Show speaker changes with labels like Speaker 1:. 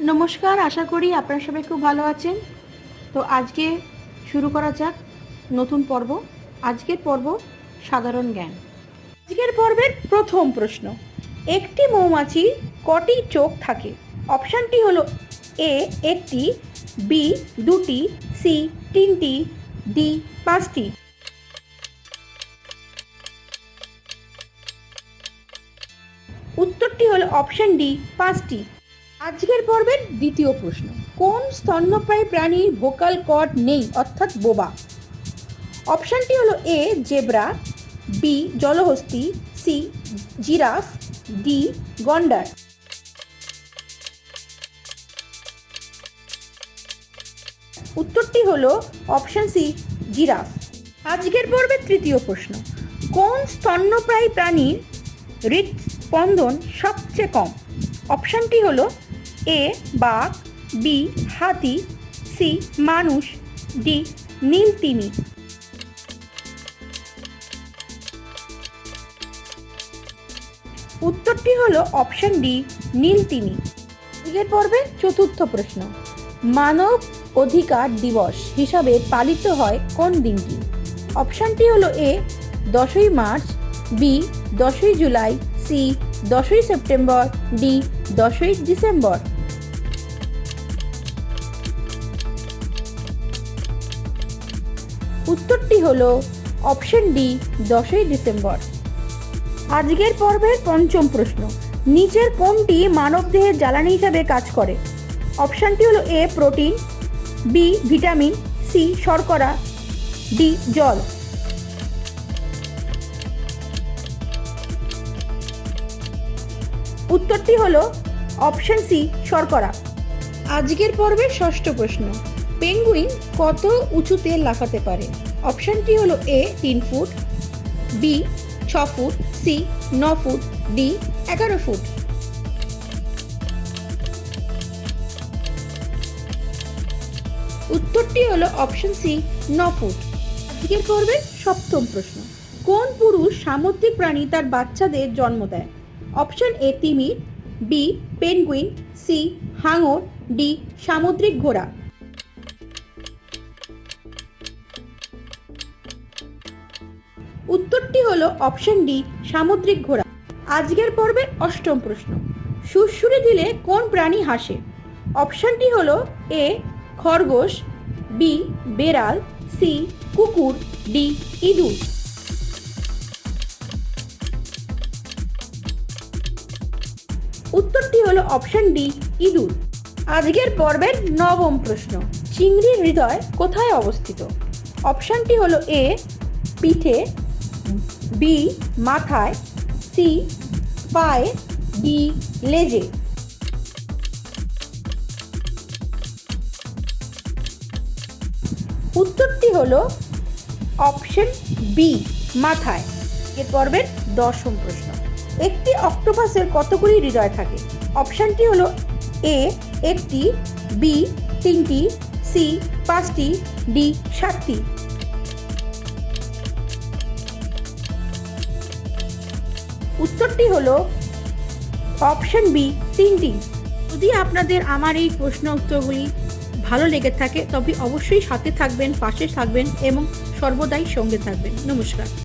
Speaker 1: নমস্কার, আশা করি আপনারা সবাই খুব ভালো আছেন। তো আজকে শুরু করা যাক নতুন পর্ব। আজকের পর্ব সাধারণ জ্ঞান। আজকের পর্বের প্রথম প্রশ্ন, একটি মৌমাছির কটি চোখ থাকে? অপশানটি হলো এ, একটি, বি, দুটি, সি, তিনটি, ডি, পাঁচটি। উত্তরটি হলো অপশান ডি, পাঁচটি। আজকের পর্বের দ্বিতীয় প্রশ্ন, কোন স্তন্যপ্রায়ী প্রাণীর ভোকাল কর্ড নেই, অর্থাৎ বোবা? অপশনটি হলো এ, জেব্রা, বি, জলহস্তি, সি, জিরাফ, ডি, গন্ডার। উত্তরটি হলো অপশন সি, জিরাফ। আজকের পর্বের তৃতীয় প্রশ্ন, কোন স্তন্যপ্রায়ী প্রাণীর হৃদস্পন্দন সবচেয়ে কম? অপশানটি হলো এ বাঘ বি, হাতি, সি, মানুষ, ডি, নীল তিমি উত্তরটি হলো অপশন ডি, নীল তিমি আজকের পর্বে চতুর্থ প্রশ্ন। মানব অধিকার দিবস হিসাবে পালিত হয় কোন দিনটি? অপশানটি হলো এ, দশই মার্চ, বি, দশই জুলাই, সি, দশই সেপ্টেম্বর, ডি, দশই ডিসেম্বর। উত্তরটি হল অপশন ডি, দশই ডিসেম্বর। আজকের পর্বের পঞ্চম প্রশ্ন, নিচের কোনটি মানবদেহের জ্বালানি হিসাবে কাজ করে? অপশানটি হলো A, protein, B, vitamin, C, শর্করা, ডি, জল। উত্তরটি হলো অপশন সি, শর্করা। আজকের পর্বের ষষ্ঠ প্রশ্ন পেঙ্গুইন কত উঁচুতে লাফাতে পারে? অপশনটি হলো এ, তিন ফুট, বি, ছ ফুট, সি, ন ফুট, ডি, এগারো ফুট। উত্তরটি হলো অপশন সি, ন ফুট। আজকের পর্বের সপ্তম প্রশ্ন। কোন পুরুষ সামুদ্রিক প্রাণী তার বাচ্চাদের জন্ম দেয়? অপশন এ, তিমির, বি পেনগুইন সি, হাঙর, ডি, সামুদ্রিক ঘোড়া। উত্তরটি হলো অপশন ডি, সামুদ্রিক ঘোড়া। আজকের পর্বের অষ্টম প্রশ্ন। সুরসুরি দিলে কোন প্রাণী হাসে? অপশনটি হলো এ, খরগোশ, বি, বেড়াল, সি, কুকুর, ডি, ইঁদুর। উত্তরটি হলো অপশন ডি, ইঁদুর। আজকের পর্বের নবম প্রশ্ন। চিংড়ির হৃদয় কোথায় অবস্থিত? অপশনটি হলো এ, পিঠে বি মাথায় সি পায়ে ডি লেজে। উত্তরটি হলো অপশন বি মাথায়। এর পর্বের দশম প্রশ্ন। একটি অক্টোপাসের কতগুলি হৃদয় থাকে? অপশানটি হল এ একটি বি তিনটি সি পাঁচটি ডি সাতটি। উত্তরটি হলো অপশন বি, তিনটি। যদি আপনাদের আমার এই প্রশ্ন উত্তরগুলি ভালো লেগে থাকে, তবে অবশ্যই সাথে থাকবেন, পাশে থাকবেন এবং সর্বদাই সঙ্গে থাকবেন। নমস্কার।